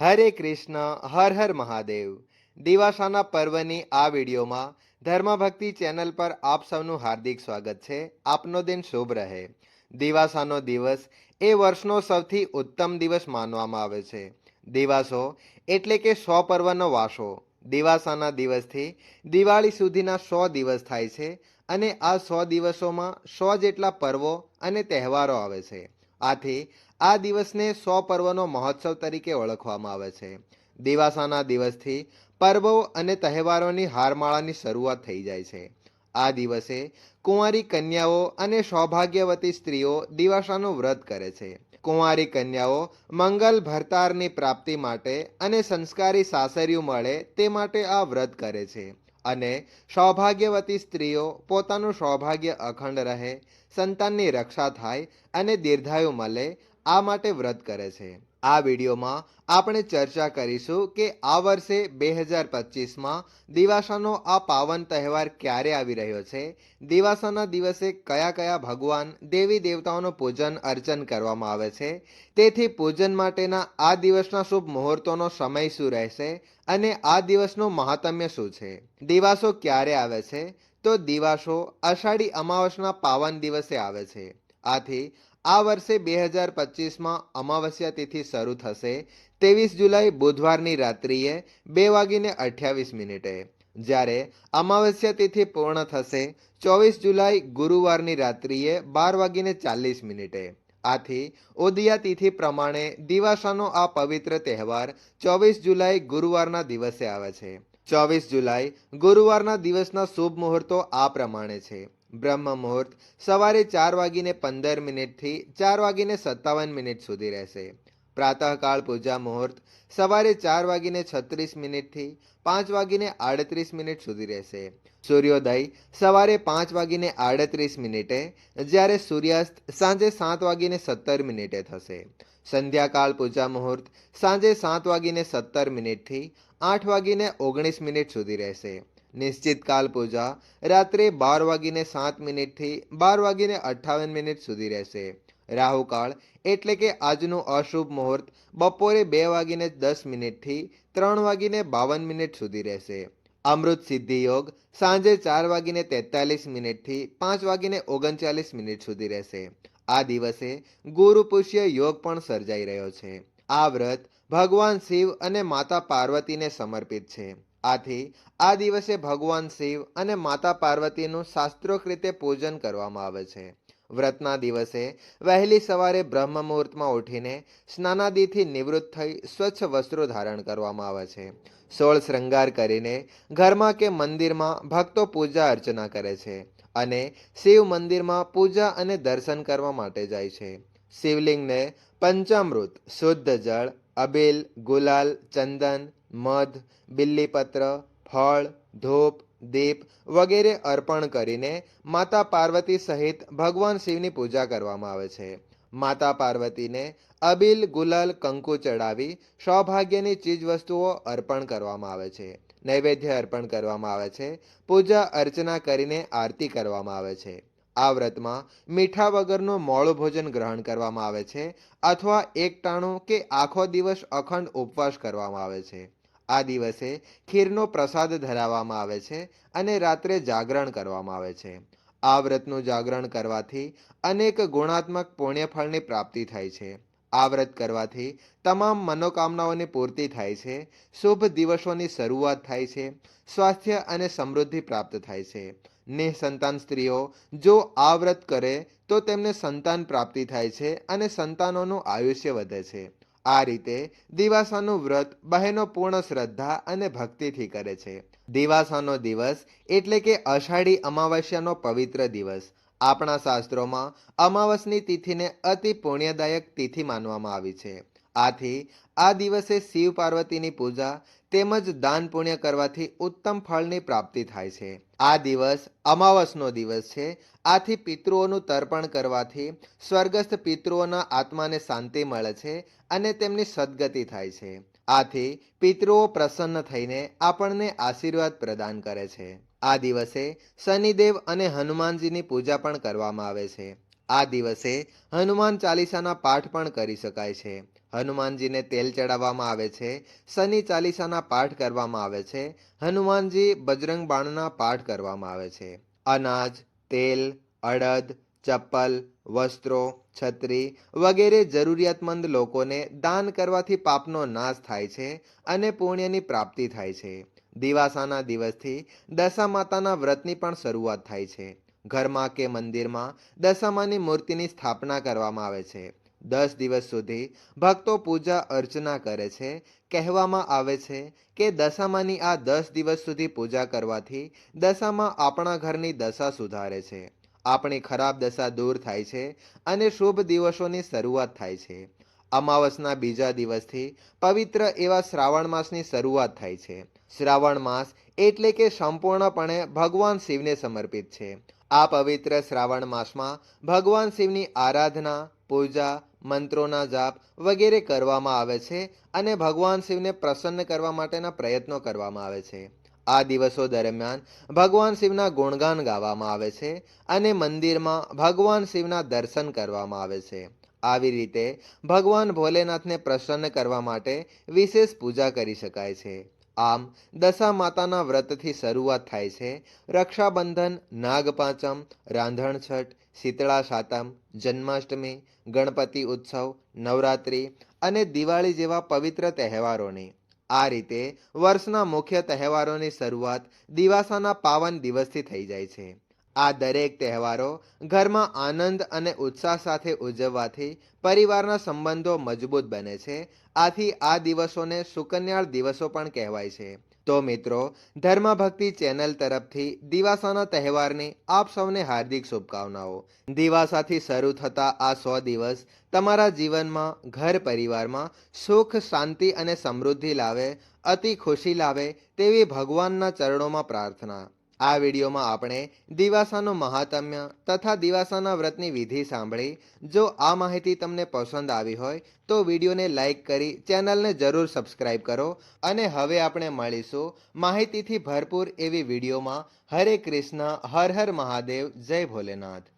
હરે કૃષ્ણ, હર હર મહાદેવ. દિવાસાના પર્વની આ વિડીયોમાં ધર્મભક્તિ ચેનલ પર આપ સૌનું હાર્દિક સ્વાગત છે. આપનો દિન શુભ રહે. દિવાસાનો દિવસ એ વર્ષનો સૌથી ઉત્તમ દિવસ માનવામાં આવે છે. દિવાસો એટલે કે સો પર્વનો વાસો. દિવાસાના દિવસથી દિવાળી સુધીના સો દિવસ થાય છે અને આ સો દિવસોમાં સો જેટલા પર્વો અને તહેવારો આવે છે. આથી આ દિવસને સો પર્વનો મહોત્સવ તરીકે ઓળખવામાં આવે છે. દિવાસાના દિવસથી પર્વો અને તહેવારોની હારમાળાની શરૂઆત થઈ જાય છે. આ દિવસે કુંવારી કન્યાઓ અને સૌભાગ્યવતી સ્ત્રીઓ દિવાસાનું વ્રત કરે છે. કુંવારી કન્યાઓ મંગલ ભરતારની પ્રાપ્તિ માટે અને સંસ્કારી સાસરિયું મળે તે માટે આ વ્રત કરે છે. અને સૌભાગ્યવતી સ્ત્રીઓ પોતાનું સૌભાગ્ય અખંડ રહે, સંતાનની રક્ષા થાય અને દીર્ઘાયુ મળે આ માટે વ્રત કરે છે. આ વિડીયોમાં આપણે ચર્ચા કરીશું કે આ વર્ષે બે હજાર પચીસમાં દિવાસાનો આ પાવન તહેવાર ક્યારે આવી રહ્યો છે? દિવાસાના દિવસે કયા કયા ભગવાન દેવી દેવતાઓનું પૂજન અર્ચન કરવામાં આવે છે? તેથી પૂજન માટેના આ દિવસના શુભ મુહૂર્તોનો સમય શું રહેશે અને આ દિવસનું મહાત્મ્ય શું છે? દિવાસો ક્યારે આવે છે? તો દિવાસો અષાઢી અમાવસના પાવન દિવસે આવે છે. આથી આ વર્ષે બે હજાર પચીસમાં અમાવસ્યા તિથિ શરૂ થશે. ત્રેવીસ જુલાઈ બુધવારની રાત્રિએ બે વાગીને અઠ્યાવીસ મિનિટે. જ્યારે અમાવસ્યા તિથિ પૂર્ણ થશે, ચોવીસ જુલાઈ ગુરુવારની રાત્રિએ બાર વાગીને ચાલીસ મિનિટે. આથી ઉદયા તિથિ પ્રમાણે દિવાસાનો આ પવિત્ર તહેવાર ચોવીસ જુલાઈ ગુરુવારના દિવસે આવે છે. ચોવીસ જુલાઈ ગુરુવારના દિવસના શુભ મુહૂર્તો આ પ્રમાણે છે. બ્રહ્મ મુહૂર્ત સવારે ચાર વાગીને પંદર મિનિટથી ચાર વાગીને સત્તાવન મિનિટ સુધી રહેશે. પ્રાતઃકાળ પૂજા મુહૂર્ત સવારે ચાર વાગીને છત્રીસ મિનિટથી પાંચ વાગીને આડત્રીસ મિનિટ સુધી રહેશે. સૂર્યોદય સવારે પાંચ વાગીને આડત્રીસ મિનિટે, જ્યારે સૂર્યાસ્ત સાંજે સાત વાગીને સત્તર મિનિટે થશે. સંધ્યાકાળ પૂજા મુહૂર્ત સાંજે સાત વાગીને સત્તર મિનિટથી આઠ વાગીને ઓગણીસ મિનિટ સુધી રહેશે. નિશ્ચિત કાલ પૂજા રાત્રે બાર વાગીને સાત મિનિટથી બાર વાગીને અઠ્ઠાવન મિનિટ સુધી રહેશે. રાહુકાળ એટલે કે આજનું અશુભ મુહૂર્ત બપોરે બે વાગીને દસ મિનિટથી ત્રણ વાગીને બાવન મિનિટ સુધી રહેશે. અમૃત સિદ્ધિ યોગ સાંજે ચાર વાગીને તેતાલીસ મિનિટથી પાંચ વાગીને ઓગણચાલીસ મિનિટ સુધી રહેશે. આ દિવસે ગુરુ પુષ્ય યોગ પણ સર્જાઈ રહ્યો છે. આ વ્રત ભગવાન શિવ અને માતા પાર્વતીને સમર્પિત છે. આથી આ દિવસે ભગવાન શિવ અને માતા પાર્વતીનું શાસ્ત્રોક્ત રીતે પૂજન કરવામાં આવે છે. વ્રતના દિવસે વહેલી સવારે બ્રહ્મ મુહૂર્તમાં ઉઠીને સ્નાનાદિથી નિવૃત્ત થઈ સ્વચ્છ વસ્ત્રો ધારણ કરવામાં આવે છે. સોળ શૃંગાર કરીને ઘરમાં કે મંદિરમાં ભક્તો પૂજા અર્ચના કરે છે અને શિવ મંદિરમાં પૂજા અને દર્શન કરવા માટે જાય છે. શિવલિંગને પંચામૃત, શુદ્ધ જળ, અબેલ, ગુલાલ, ચંદન, મધ, બિલ્લીપત્ર, ફળ, ધૂપ દીપ વગેરે અર્પણ કરીને માતા પાર્વતી સહિત ભગવાન શિવની પૂજા કરવામાં આવે છે. માતા પાર્વતીને અબિલ, ગુલાલ, કંકુ ચડાવી સૌભાગ્યની ચીજવસ્તુઓ અર્પણ કરવામાં આવે છે. નૈવેદ્ય અર્પણ કરવામાં આવે છે. પૂજા અર્ચના કરીને આરતી કરવામાં આવે છે. આ વ્રતમાં મીઠા વગરનું મોળું ભોજન ગ્રહણ કરવામાં આવે છે અથવા એક ટાણું કે આખો દિવસ અખંડ ઉપવાસ કરવામાં આવે છે. આ દિવસે ખીરનો પ્રસાદ ધરાવવામાં આવે છે અને રાત્રે જાગરણ કરવામાં આવે છે. આ વ્રતનું જાગરણ કરવાથી અનેક ગુણાત્મક પુણ્યફળની પ્રાપ્તિ થાય છે. આ વ્રત કરવાથી તમામ મનોકામનાઓની પૂર્તિ થાય છે, શુભ દિવસોની શરૂઆત થાય છે, સ્વાસ્થ્ય અને સમૃદ્ધિ પ્રાપ્ત થાય છે. નિસંતાન સ્ત્રીઓ જો આ વ્રત કરે તો તેમને સંતાન પ્રાપ્તિ થાય છે અને સંતાનોનું આયુષ્ય વધે છે. આ રીતે દિવાસાનું વ્રત બહેનો પૂર્ણ શ્રદ્ધા અને ભક્તિથી કરે છે. દિવાસાનો દિવસ એટલે કે અષાઢી અમાવસ્યાનો પવિત્ર દિવસ. આપણા શાસ્ત્રોમાં અમાવસની તિથિને અતિ પુણ્યદાયક તિથિ માનવામાં આવી છે. આથી આ દિવસે શિવ પાર્વતીની પૂજા તેમજ દાન પુણ્ય કરવાથી ઉત્તમ ફળની પ્રાપ્તિ થાય છે. આ દિવસ અમાવસનો દિવસ છે. આથી પિતૃઓનું તર્પણ કરવાથી સ્વર્ગસ્થ પિતૃઓના આત્માને શાંતિ મળે છે અને તેમની સદગતિ થાય છે. આથી પિતૃઓ પ્રસન્ન થઈને આપણને આશીર્વાદ પ્રદાન કરે છે. આ દિવસે શનિદેવ અને હનુમાનજીની પૂજા પણ કરવામાં આવે છે. આ દિવસે હનુમાન ચાલીસાના પાઠ પણ કરી શકાય છે. હનુમાનજીને તેલ ચડાવવામાં આવે છે, શનિ ચાલીસાના પાઠ કરવામાં આવે છે, હનુમાનજી બજરંગ બાણના પાઠ કરવામાં આવે છે. અનાજ, તેલ, અડદ, ચપ્પલ, વસ્ત્રો, છત્રી વગેરે જરૂરિયાતમંદ લોકોને દાન કરવાથી પાપનો નાશ થાય છે અને પુણ્યની પ્રાપ્તિ થાય છે. દિવાસાના દિવસથી દશા માતાના વ્રતની પણ શરૂઆત થાય છે. ઘરમાં કે મંદિરમાં દશામાની મૂર્તિની સ્થાપના કરવામાં આવે છે. દસ દિવસ સુધી ભક્તો પૂજા અર્ચના કરે છે. કહેવામાં આવે છે કે દશામાની આ દસ દિવસ સુધી પૂજા કરવાથી દશામાં આપણા ઘરની દશા સુધારે છે. આપણી ખરાબ દશા દૂર થાય છે અને શુભ દિવસોની શરૂઆત થાય છે. અમાવસના બીજા દિવસથી પવિત્ર એવા શ્રાવણ માસની શરૂઆત થાય છે. શ્રાવણ માસ એટલે કે સંપૂર્ણપણે ભગવાન શિવને સમર્પિત છે. આ પવિત્ર શ્રાવણ માસમાં ભગવાન શિવની આરાધના, પૂજા, મંત્રોના જાપ વગેરે કરવામાં આવે છે અને ભગવાન શિવને પ્રસન્ન કરવા માટેના પ્રયત્નો કરવામાં આવે છે. આ દિવસો દરમિયાન ભગવાન શિવના ગુણગાન ગાવામાં આવે છે અને મંદિરમાં ભગવાન શિવના દર્શન કરવામાં આવે છે. આવી રીતે ભગવાન ભોલેનાથને પ્રસન્ન કરવા માટે વિશેષ પૂજા કરી શકાય છે. આમ દશા માતાના વ્રતથી શરૂઆત થાય છે. રક્ષાબંધન, નાગપાંચમ રાંધણ છઠ શીતળા સાતમ જન્માષ્ટમી, ગણપતિ ઉત્સવ, નવરાત્રિ અને દિવાળી જેવા પવિત્ર તહેવારોની. આ રીતે વર્ષના મુખ્ય તહેવારોની શરૂઆત દિવાસાના પાવન દિવસથી થઈ જાય છે. આ દરેક તહેવારો ઘરમાં આનંદ અને ઉત્સાહ સાથે ઉજવવાથી પરિવારના સંબંધો મજબૂત બને છે. આથી આ દિવસોને સુકન્યાળ દિવસો પણ કહેવાય છે. તો મિત્રો ધર્મ ભક્તિ ચેનલ તરફથી દિવાસાના તહેવારની આપ સૌને હાર્દિક શુભકામનાઓ. દિવાસાથી શરૂ થતા આ સો દિવસ તમારા જીવનમાં, ઘર પરિવારમાં સુખ, શાંતિ અને સમૃદ્ધિ લાવે, અતિ ખુશી લાવે તેવી ભગવાનના ચરણોમાં પ્રાર્થના. આ વિડીયોમાં આપણે દિવાસાનું મહાત્મ્ય તથા દિવાસાના વ્રતની વિધિ સાંભળી. જો આ માહિતી તમને પસંદ આવી હોય, તો વિડીયોને લાઇક કરી ચેનલને જરૂર સબસ્ક્રાઈબ કરો અને હવે આપણે મળીશું માહિતીથી ભરપૂર એવી વિડીયોમાં. હરે કૃષ્ણ, હર હર મહાદેવ, જય ભોલેનાથ.